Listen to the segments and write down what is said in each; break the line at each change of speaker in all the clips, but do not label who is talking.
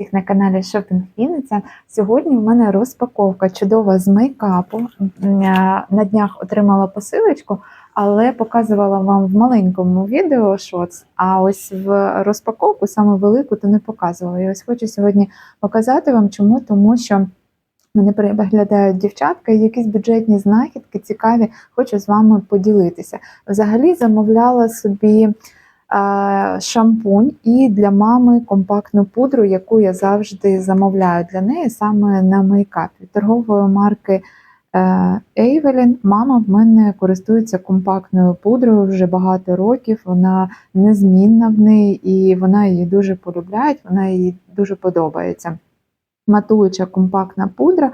всіх на каналі Shopping Вінниця. Сьогодні у мене розпаковка чудова з мейкапу. Е, На днях отримала посилочку, але показувала вам в маленькому відео шоц, а ось в розпаковку саме велику то не показувала. І ось хочу сьогодні показати вам чому, тому що. Мене переглядають дівчатка, і якісь бюджетні знахідки цікаві, хочу з вами поділитися. Взагалі замовляла собі шампунь і для мами компактну пудру, яку я завжди замовляю для неї саме на мейкапі. Торгової марки Ейвелін. Мама в мене користується компактною пудрою вже багато років. Вона незмінна в неї і вона її дуже полюбляє, вона їй дуже подобається. Матуюча компактна пудра. Е,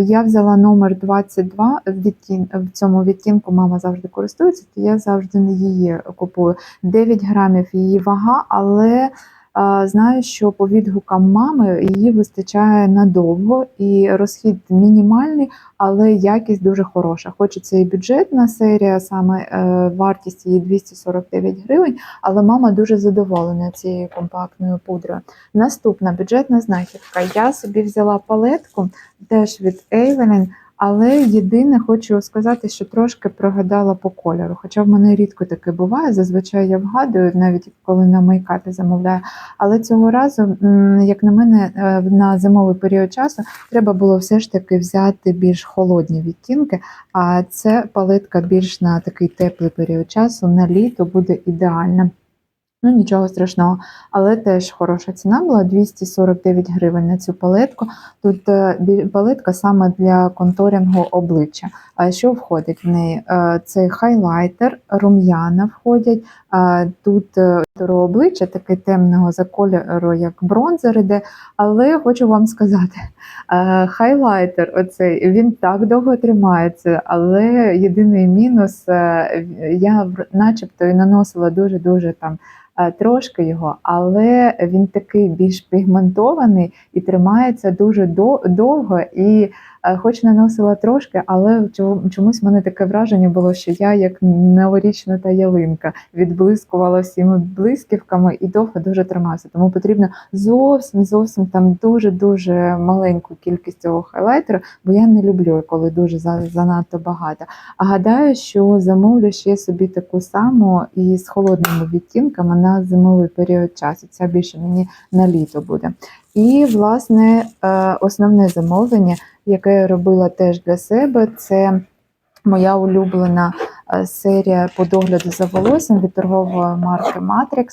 Я взяла номер 22 в цьому відтінку мама завжди користується, то я завжди не її купую. 9 грамів її вага, але знаю, що по відгукам мами її вистачає надовго і розхід мінімальний, але якість дуже хороша. Хоч це і бюджетна серія, саме е, вартість її 249 гривень, але мама дуже задоволена цією компактною пудрою. Наступна бюджетна знахідка. Я собі взяла палетку теж від Evelyn, але єдине хочу сказати, що трошки прогадала по кольору. Хоча в мене рідко таке буває. Зазвичай я вгадую, навіть коли на мейкапі замовляю. Але цього разу, як на мене, е, на зимовий період часу треба було все ж таки взяти більш холодні відтінки. А це палетка більш на такий теплий період часу, на літо буде ідеальна. Ну, нічого страшного, але теж хороша ціна була 249 гривень на цю палетку. Тут е, палетка саме для конторингу обличчя. А що входить в неї? Е, Це хайлайтер, рум'яна входять. Тут е, обличчя таке темного за кольору, як бронзер іде. Але хочу вам сказати, хайлайтер, оцей він так довго тримається, але єдиний мінус, я начебто і наносила дуже дуже там. Е, Трошки його, але він такий більш пігментований і тримається дуже довго. І хоч наносила трошки, але чому- чомусь в мене таке враження було, що я як новорічна та ялинка відблискувала всіми блисківками і довго дуже тримався. Тому потрібно зовсім зовсім там дуже дуже маленьку кількість цього хайлайтера, бо я не люблю, коли дуже занадто багато. А гадаю, що замовлю ще собі таку саму і з холодними відтінками на зимовий період часу. Ця більше мені на літо буде. І, власне, е, основне замовлення, яке я робила теж для себе, це моя улюблена е, серія по догляду за волоссям від торгової марки Matrix.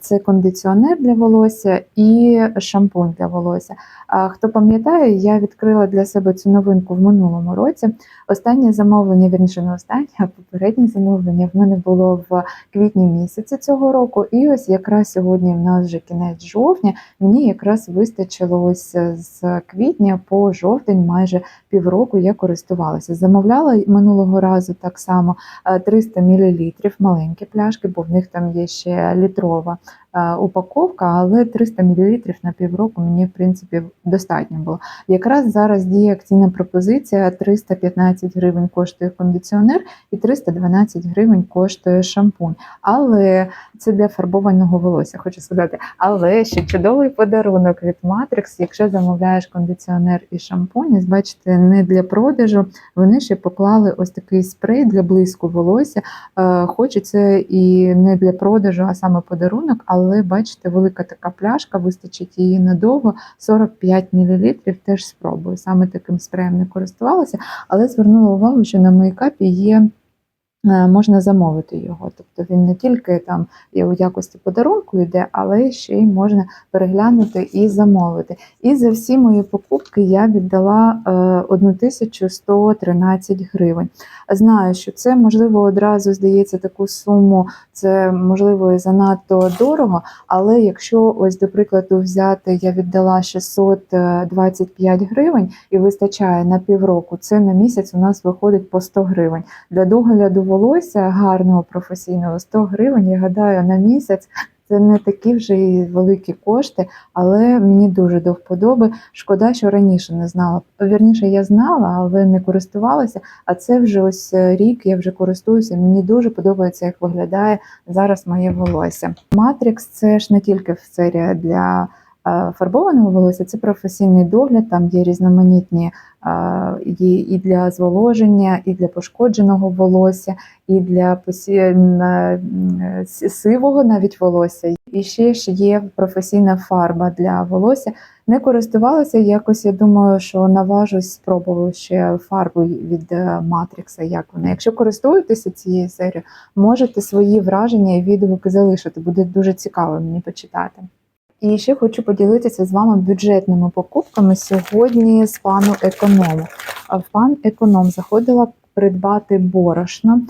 Це кондиціонер для волосся і шампунь для волосся. А Хто пам'ятає, я відкрила для себе цю новинку в минулому році. Останнє замовлення, вірніше не останнє, а попереднє замовлення в мене було в квітні місяці цього року. І ось якраз сьогодні в нас вже кінець жовтня. Мені якраз вистачило ось е, з квітня по жовтень, майже півроку я користувалася. Замовляла минулого разу так само е, 300 мл маленькі пляшки, бо в них там є ще літрова е, упаковка, але 300 мл на півроку мені в принципі достатньо було. Якраз зараз діє акційна пропозиція: 315 гривень коштує кондиціонер і 312 гривень коштує шампунь. Але це для фарбованого волосся, хочу сказати. Але ще чудовий подарунок від Matrix, якщо замовляєш кондиціонер і шампунь, бачите, не для продажу. Вони ще поклали ось такий спрей для блиску волосся. Е, Хочеться і не для продажу, а саме подарунок. Але бачите, велика така пляшка, вистачить її надовго. 45 мл. Теж спробую. Саме таким спреєм не користувалася, але звернула увагу, що на мейкапі є. Е, Можна замовити його, тобто він не тільки там у якості подарунку йде, але ще й можна переглянути і замовити. І за всі мої покупки я віддала е, 1113 гривень. Знаю, що це можливо одразу здається таку суму, це можливо і занадто дорого. Але якщо ось до прикладу взяти, я віддала 625 гривень і вистачає на півроку, це на місяць у нас виходить по 100 гривень. Для догляду волосся гарного професійного 100 гривень, я гадаю, на місяць. Це не такі вже і великі кошти, але мені дуже до вподоби. Шкода, що раніше не знала. Вірніше, я знала, але не користувалася. А це вже ось е, рік, я вже користуюся. Мені дуже подобається, як виглядає зараз моє волосся. Matrix – це ж не тільки серія для фарбованого волосся, це професійний догляд, там є різноманітні е, є і для зволоження, і для пошкодженого волосся, і для посі... е, сивого навіть волосся. І ще ж є професійна фарба для волосся. Не користувалася якось. Я думаю, що наважусь спробую ще фарбу від е, Матрікса. Як вона? Якщо користуєтеся цією серією, можете свої враження і відгуки залишити. Буде дуже цікаво мені почитати. І ще хочу поділитися з вами бюджетними покупками сьогодні з пану економу. В пан економ заходила придбати борошно.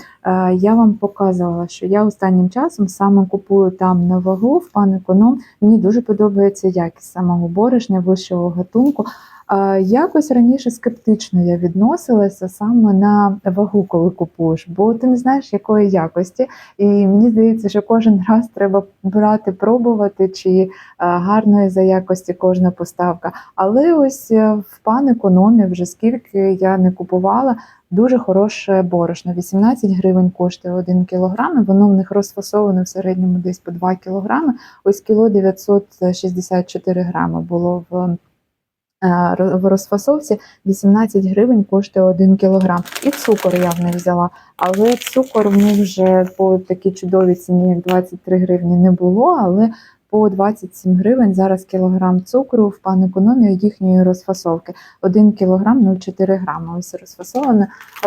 Я вам показувала, що я останнім часом саме купую там на вагу в пан економ. Мені дуже подобається якість самого борошня, вищого гатунку. Якось раніше скептично я відносилася саме на вагу, коли купуєш, бо ти не знаєш якої якості. І мені здається, що кожен раз треба брати, пробувати, чи е, гарної за якості кожна поставка. Але ось е, в пан економі вже скільки я не купувала. Дуже хороше борошно. 18 гривень коштує 1 кілограм. Воно в них розфасоване в середньому десь по 2 кілограми. Ось кіло 964 грами було в, в розфасовці. 18 гривень коштує 1 кілограм. І цукор я в них взяла. Але цукор в них вже по такій чудовій ціні, як 23 гривні, не було. Але по 27 гривень зараз кілограм цукру в пан економію їхньої розфасовки. 1 кілограм 0,4 грама. Ось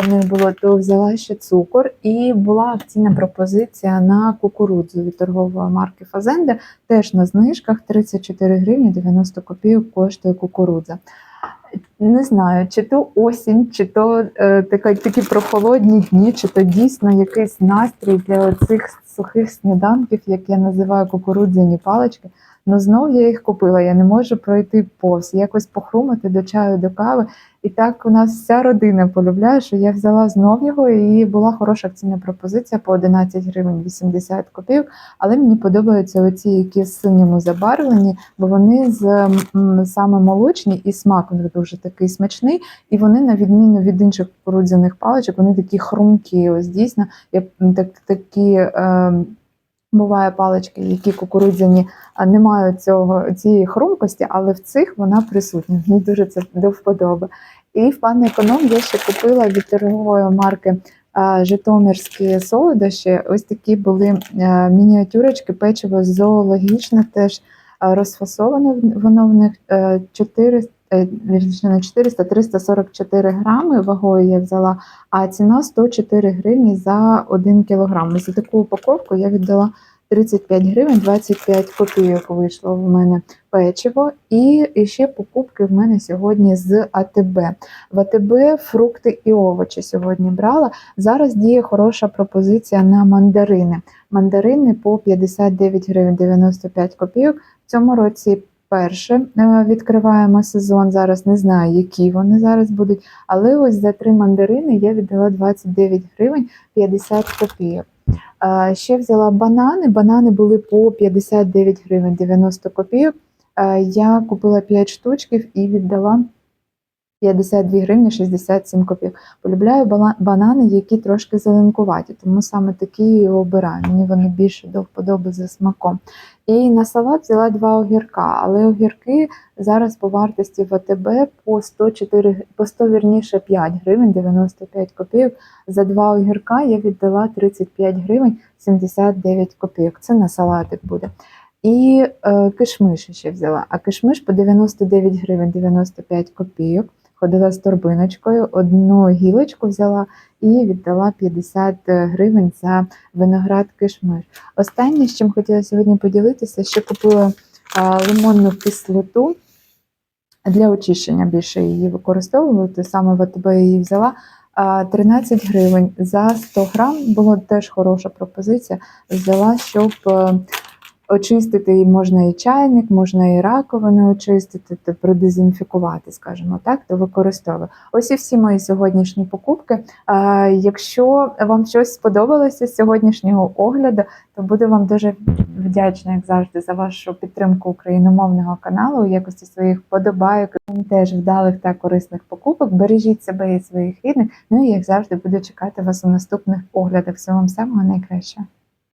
в них було то взяла ще цукор, і була акційна пропозиція на кукурудзу від торгової марки Фазенда. Теж на знижках 34 гривні 90 копійок коштує кукурудза. Не знаю, чи то осінь, чи то е, така, такі прохолодні дні, чи то дійсно якийсь настрій для цих сухих сніданків, як я називаю кукурудзяні палички. Ну знов я їх купила. Я не можу пройти повз, якось похрумати до чаю, до кави. І так у нас вся родина полюбляє, що я взяла знов його, і була хороша акційна пропозиція по 11 гривень 80 копійок. Але мені подобаються оці, які синьому забарвлені, бо вони з саме молочні і смак у них дуже такий смачний. І вони, на відміну від інших кукурудзяних паличок, вони такі хрумкі. Ось дійсно, я так, такі. Е, Буває палички, які кукурудзяні не мають цього, цієї хрумкості, але в цих вона присутня. Мені дуже це до вподоби. І в пане економ я ще купила від торгової марки Житомирські солодощі. Ось такі були е, мініатюрочки, печиво зоологічне, теж розфасоване воно в них е, 400 Е, на 400 344 грами вагою я взяла, а ціна 104 гривні за 1 кілограм. За таку упаковку я віддала 35 гривень, 25 копійок вийшло в мене печиво. І ще покупки в мене сьогодні з АТБ. В АТБ фрукти і овочі сьогодні брала. Зараз діє хороша пропозиція на мандарини. Мандарини по 59 гривень 95 копійок. В цьому році перше е, відкриваємо сезон. Зараз не знаю, які вони зараз будуть. Але ось за три мандарини я віддала 29 гривень 50 копійок. Е, Ще взяла банани. Банани були по 59 гривень 90 копійок. Е, Я купила 5 штучків і віддала 52 гривні 67 копійок. Полюбляю банани, які трошки зеленкуваті, тому саме такі і обираю. Мені вони більше до вподоби за смаком. І на салат взяла два огірка, але огірки зараз по вартості в АТБ по 104, по 100, вірніше 5 гривень 95 копійок. За два огірка я віддала 35 гривень 79 копійок. Це на салатик буде. І е, кишмиш ще взяла. А кишмиш по 99 гривень 95 копійок. Ходила з торбиночкою, одну гілочку взяла і віддала 50 гривень за виноград кишмиш. Останнє, з чим хотіла сьогодні поділитися, ще купила лимонну кислоту для очищення. Більше її використовую, то саме в її взяла. 13 гривень за 100 грам було теж хороша пропозиція. Взяла, щоб е, очистити і можна і чайник, можна і раковину очистити, то продезінфікувати, скажімо так, то використовую. Ось і всі мої сьогоднішні покупки. Якщо вам щось сподобалося з сьогоднішнього огляду, то буду вам дуже вдячна, як завжди, за вашу підтримку україномовного каналу у якості своїх подобайок, теж вдалих та корисних покупок. Бережіть себе і своїх рідних. Ну і як завжди буду чекати вас у наступних оглядах. Всього вам самого найкращого.